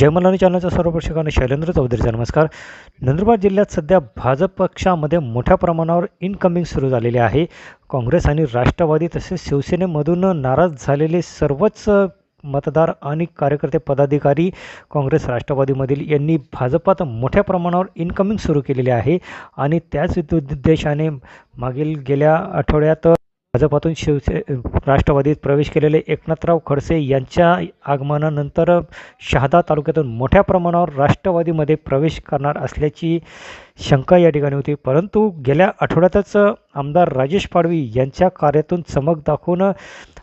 जयमलानी चॅनलच्या सर्व प्रेक्षकांना शैलेंद्र चौधरीचा नमस्कार. नंदुरबार जिल्ह्यात सध्या भाजप पक्षामध्ये मोठ्या प्रमाणावर इनकमिंग सुरू झालेली आहे. काँग्रेस आणि राष्ट्रवादी तसेच शिवसेनेमधून नाराज झालेले सर्वच मतदार आणि कार्यकर्ते पदाधिकारी काँग्रेस राष्ट्रवादीमधील यांनी भाजपात मोठ्या प्रमाणावर इनकमिंग सुरू केलेली आहे. आणि त्याच उद्देशाने मागील गेल्या आठवड्यात भाजपातून शिवसे राष्ट्रवादीत प्रवेश केलेले एकनाथराव खडसे यांच्या आगमनानंतर शहादा तालुक्यातून मोठ्या प्रमाणावर राष्ट्रवादीमध्ये प्रवेश करणार असल्याची शंका या ठिकाणी होती. परंतु गेल्या आठवड्यातच आमदार राजेश पाडवी यांच्या कार्यातून चमक दाखवून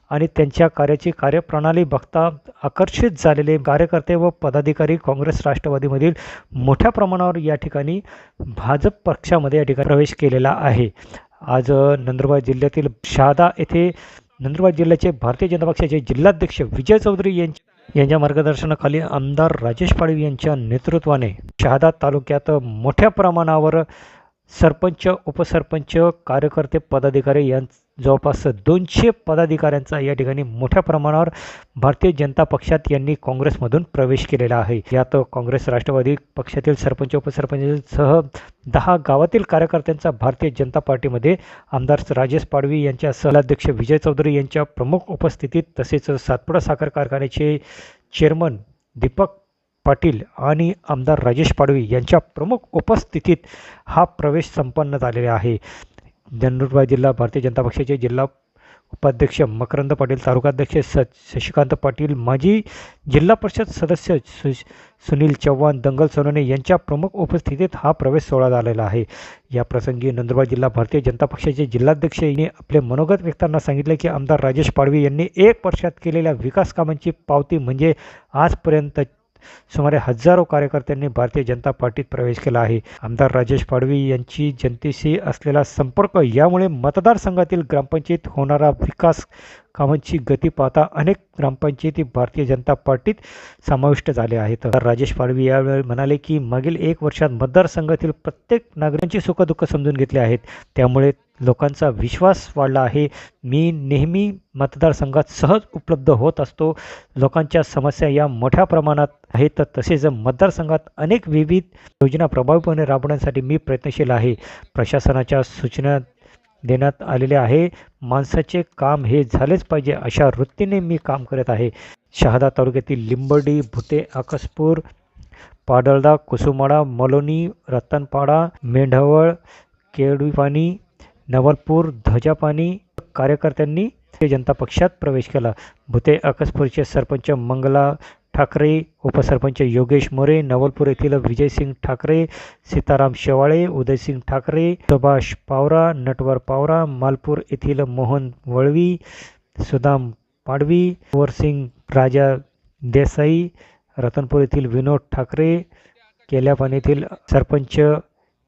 आणि त्यांच्या कार्याची कार्यप्रणाली बघता आकर्षित झालेले कार्यकर्ते व पदाधिकारी काँग्रेस राष्ट्रवादीमधील मोठ्या प्रमाणावर या ठिकाणी भाजप पक्षामध्ये या ठिकाणी प्रवेश केलेला आहे. आज नंदुरबार जिल्ह्यातील शहादा येथे नंदुरबार जिल्ह्याचे भारतीय जनता पक्षाचे जिल्हाध्यक्ष विजय चौधरी यांच्या यांच्या मार्गदर्शनाखाली आमदार राजेश पाडवी यांच्या नेतृत्वाने शहादा तालुक्यात मोठ्या प्रमाणावर सरपंच उपसरपंच कार्यकर्ते पदाधिकारी यां जवळपास दोनशे पदाधिकाऱ्यांचा या ठिकाणी मोठ्या प्रमाणावर भारतीय जनता पक्षात यांनी काँग्रेसमधून प्रवेश केलेला आहे. यात काँग्रेस राष्ट्रवादी पक्षातील सरपंच उपसरपंचसह दहा गावातील कार्यकर्त्यांचा भारतीय जनता पार्टीमध्ये आमदार राजेश पाडवी यांच्या सहलाध्यक्ष विजय चौधरी यांच्या प्रमुख उपस्थितीत तसेच सातपुडा साखर कारखान्याचे चेअरमन दीपक पाटील आणि आमदार राजेश पाडवी यांच्या प्रमुख उपस्थितीत हा प्रवेश संपन्न झालेला आहे. नंदुरबार जिल्हा भारतीय जनता पक्षाचे जिल्हा उपाध्यक्ष मकरंद पाटील तालुकाध्यक्ष स शशिकांत पाटील माजी जिल्हा परिषद सदस्य सु सुनील चव्हाण दंगल सोनवणे यांच्या प्रमुख उपस्थितीत हा प्रवेश सोहळा झालेला आहे. या प्रसंगी नंदुरबार जिल्हा भारतीय जनता पक्षाचे जिल्हाध्यक्ष यांनी आपले मनोगत व्यक्तांना सांगितले की आमदार राजेश पाडवी यांनी एक वर्षात केलेल्या विकास कामांची पावती म्हणजे आजपर्यंत सुमारे हजारो कार्यकर्त्यांनी भारतीय जनता पार्टीत प्रवेश केला आहे. आमदार राजेश पाडवी यांची जनतेशी असलेला संपर्क यामुळे मतदारसंघातील ग्रामपंचायत होणारा विकास कामांची गती पाहता अनेक ग्रामपंचायती भारतीय जनता पार्टीत समाविष्ट झाले आहेत. तर राजेश पाडवी यावेळी म्हणाले की मागील एक वर्षात मतदारसंघातील प्रत्येक नागरिकांची सुखदुःख समजून घेतले आहेत. त्यामुळे लोकांचा विश्वास वाढला आहे. मी नेहमी मतदारसंघात सहज उपलब्ध होत असतो. लोकांच्या समस्या या मोठ्या प्रमाणात आहेत. तर तसेच मतदारसंघात अनेक विविध योजना प्रभावीपणे राबवण्यासाठी मी प्रयत्नशील आहे. प्रशासनाच्या सूचना देण्यात आलेले आहे. माणसाचे काम हे झालेच पाहिजे अशा वृत्तीने मी काम करत आहे. शहादा तालुक्यातील लिंबर्डी भुते आकसपूर पाडळदा कुसुमाडा मलोनी रतनपाडा मेंढवळ केडवीपाणी नवलपूर ध्वजापानी कार्यकर्त्यांनी जनता पक्षात प्रवेश केला. भुते आकसपूरचे सरपंच मंगला ठाकरे उपसरपंच योगेश मोरे नवलपूर येथील विजयसिंग ठाकरे सीताराम शेवाळे उदयसिंग ठाकरे सुभाष पावरा नटवर पावरा मालपूर येथील मोहन वळवी सुदाम पाडवी वरसिंग राजा देसाई रतनपूर येथील विनोद ठाकरे केल्यापान येथील सरपंच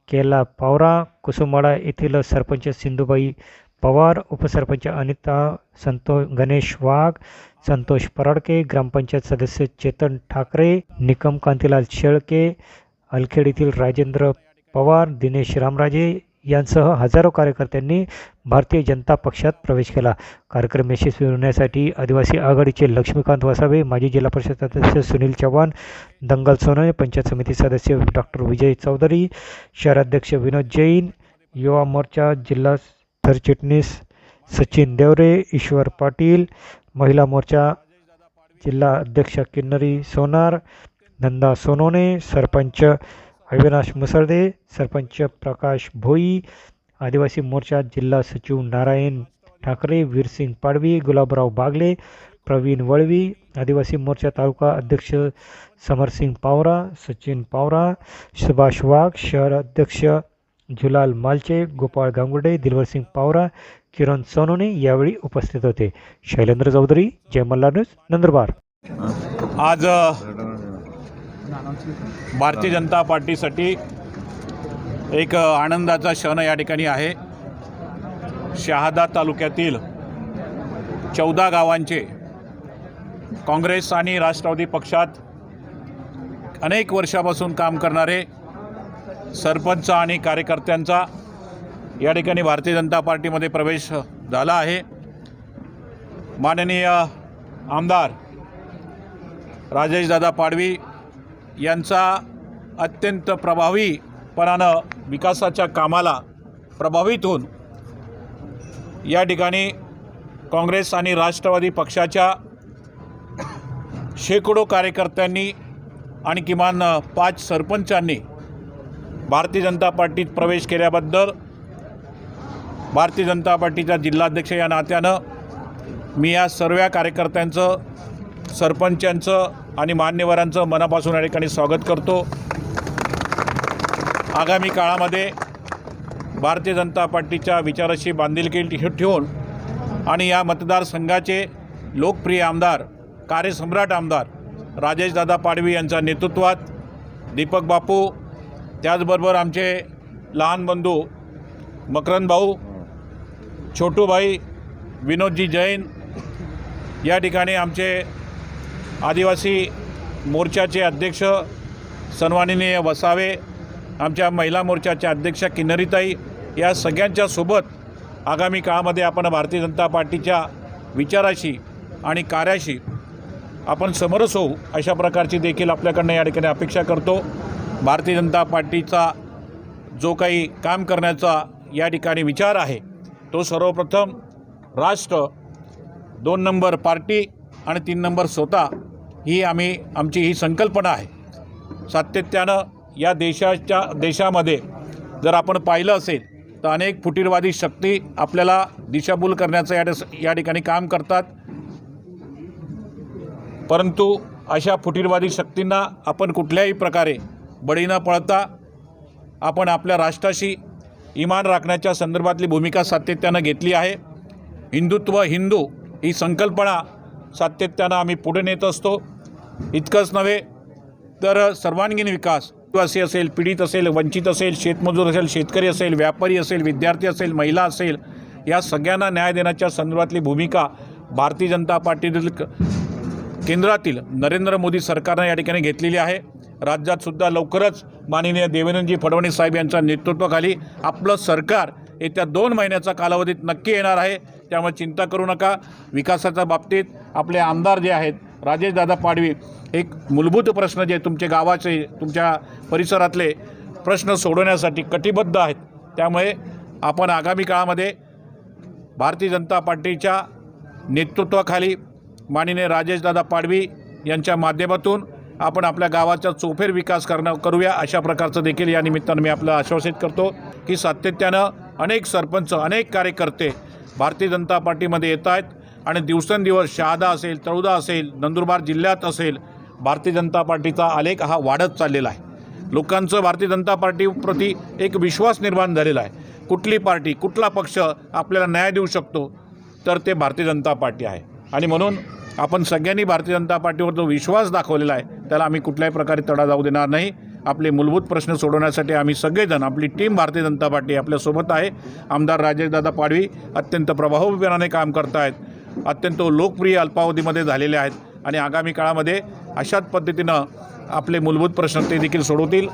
केला पावरा कुसुमाडा येथील सरपंच सिंधुबाई पवार उपसरपंच अनिता संतो गणेश वाघ संतोष पराडके ग्रामपंचायत सदस्य चेतन ठाकरे निकम कांतीलाल शेळके अलखेड येथील राजेंद्र पवार दिनेश रामराजे यांसह हजारो कार्यकर्त्यांनी भारतीय जनता पक्षात प्रवेश केला. कार्यक्रम यशस्वी होण्यासाठी आदिवासी आघाडीचे लक्ष्मीकांत वसावे माजी जिल्हा परिषद सदस्य सुनील चव्हाण दंगल सोनवणे पंचायत समिती सदस्य डॉक्टर विजय चौधरी शहराध्यक्ष विनोद जैन युवा मोर्चा जिल्हा सरचिटणीस सचिन देवरे ईश्वर पाटील महिला मोर्चा जिल्हा अध्यक्ष किन्नरी सोनार नंदा सोनोने सरपंच अविनाश मुसर्दे सरपंच प्रकाश भोई आदिवासी मोर्चा जिल्हा सचिव नारायण ठाकरे वीरसिंग पाडवी गुलाबराव बागले प्रवीण वळवी आदिवासी मोर्चा तालुका अध्यक्ष समरसिंग पावरा सचिन पावरा सुभाष वाघ शहर अध्यक्ष झुलाल मालचे गोपाळ गांगुर्डे दिलवरसिंग पावरा किरण सोनोने यावेळी उपस्थित होते. शैलेंद्र चौधरी जय मल्ला न्यूज नंदुरबार. आज भारतीय जनता पार्टीसाठी एक आनंदाचा क्षण या ठिकाणी आहे. शहादा तालुक्यातील चौदा गावांचे काँग्रेस आणि राष्ट्रवादी पक्षात अनेक वर्षापासून काम करणारे सरपंच आणि कार्यकर्त्यांचा या ठिकाणी भारतीय जनता पार्टीमध्ये प्रवेश झाला आहे. माननीय आमदार राजेशदादा पाडवी यांचा अत्यंत प्रभावीपणानं विकासाच्या कामाला प्रभावित होऊन या ठिकाणी काँग्रेस आणि राष्ट्रवादी पक्षाच्या शेकडो कार्यकर्त्यांनी आणि किमान पाच सरपंचांनी भारतीय जनता पार्टीत प्रवेश केल्याबद्दल भारतीय जनता पार्टीचा जिल्हाध्यक्ष या नात्यानं मी या सर्व कार्यकर्त्यांचं सरपंचांचं आणि मान्यवरांचं मनापासून या ठिकाणी स्वागत करतो. आगामी काळामध्ये भारतीय जनता पार्टीच्या विचाराशी बांधिलकी ठेवून आणि या मतदारसंघाचे लोकप्रिय आमदार कार्यसम्राट आमदार राजेशदादा पाडवी यांच्या नेतृत्वात दीपक बापू त्याचबरोबर आमचे लहान बंधू मकरंद भाऊ छोटूभाई विनोदजी जैन या ठिकाणी आमचे आदिवासी मोर्चाचे अध्यक्ष सन्माननीय वसावे आमच्या महिला मोर्चाच्या अध्यक्षा किन्नरीताई या सगळ्यांच्या सोबत आगामी काळामध्ये आपण भारतीय जनता पार्टीच्या विचाराशी आणि कार्याशी आपण समरस होऊ अशा प्रकारची देखील आपल्याकडनं या ठिकाणी अपेक्षा करतो. भारतीय जनता पार्टीचा जो काही काम करण्याचा या ठिकाणी विचार आहे तो सर्वप्रथम राष्ट्र दोन नंबर पार्टी आणि तीन नंबर स्वतः. ही आम्ही आमची ही संकल्पना आहे. सातत्यानं या देशाच्या देशामध्ये जर आपण पाहिलं असेल तर अनेक फुटीरवादी शक्ती आपल्याला दिशाभूल करण्याचं या या ठिकाणी काम करतात. परंतु अशा फुटीरवादी शक्तींना आपण कुठल्याही प्रकारे बळी न पळता आपण आपल्या राष्ट्राशी इमान राखण्याच्या संदर्भातली भूमिका सातत्यानं घेतली आहे. हिंदुत्व हिंदू ही संकल्पना सातत्यानं आम्ही पुढे नेत असतो. इतकंच नव्हे तर सर्वांगीण विकास. आदिवासी असेल पीडित असेल वंचित असेल शेतमजूर असेल शेतकरी असेल व्यापारी असेल विद्यार्थी असेल महिला असेल या सगळ्यांना न्याय देण्याच्या संदर्भातली भूमिका भारतीय जनता पार्टीतील केंद्रातील नरेंद्र मोदी सरकारनं या ठिकाणी घेतलेली आहे. राज्यातसुद्धा लवकरच माननीय देवेंद्रजी फडणवीस साहेब यांच्या नेतृत्वाखाली आपलं सरकार येत्या दोन महिन्याचा कालावधीत नक्की येणार आहे. त्यामुळे चिंता करू नका. विकासाच्या बाबतीत आपले आमदार जे आहेत राजेशदादा पाडवी एक मूलभूत प्रश्न जे तुमचे गावाचे तुमच्या परिसरातले प्रश्न सोडवण्यासाठी कटिबद्ध आहेत. त्यामुळे आपण आगामी काळामध्ये भारतीय जनता पार्टीच्या नेतृत्वाखाली माननीय राजेशदादा पाडवी यांच्या माध्यमातून आपण आपल्या गावाचा चोफेर विकास करणं करूया अशा प्रकारचं देखील या निमित्तानं मी आपलं आश्वासित करतो की सातत्यानं अनेक सरपंच अनेक कार्यकर्ते भारतीय जनता पार्टीमध्ये येत आहेत. आणि दिवसेंदिवस शहादा असेल तळोदा असेल नंदुरबार जिल्ह्यात असेल भारतीय जनता पार्टीचा आलेख हा वाढत चाललेला आहे. लोकांचं भारतीय जनता पार्टीप्रती एक विश्वास निर्माण झालेला आहे. कुठली पार्टी कुठला पक्ष आपल्याला न्याय देऊ शकतो तर ते भारतीय जनता पार्टी आहे. आणि म्हणून आपण सगळ्यांनी भारतीय जनता पार्टीवर जो विश्वास दाखवलेला आहे त्याला आम्ही कुठल्याही प्रकारे तडा जाऊ देणार नाही. आपले मूलभूत प्रश्न सोडवण्यासाठी आम्ही सगळेजण आपली टीम भारतीय जनता पार्टी आपल्यासोबत आहे. आमदार राजेशदादा पाडवी अत्यंत प्रभावीपणाने काम करत आहेत अत्यंत लोकप्रिय अल्पावधीमध्ये झालेले आहेत. आणि आगामी काळामध्ये अशाच पद्धतीनं आपले मूलभूत प्रश्न ते देखील सोडवतील.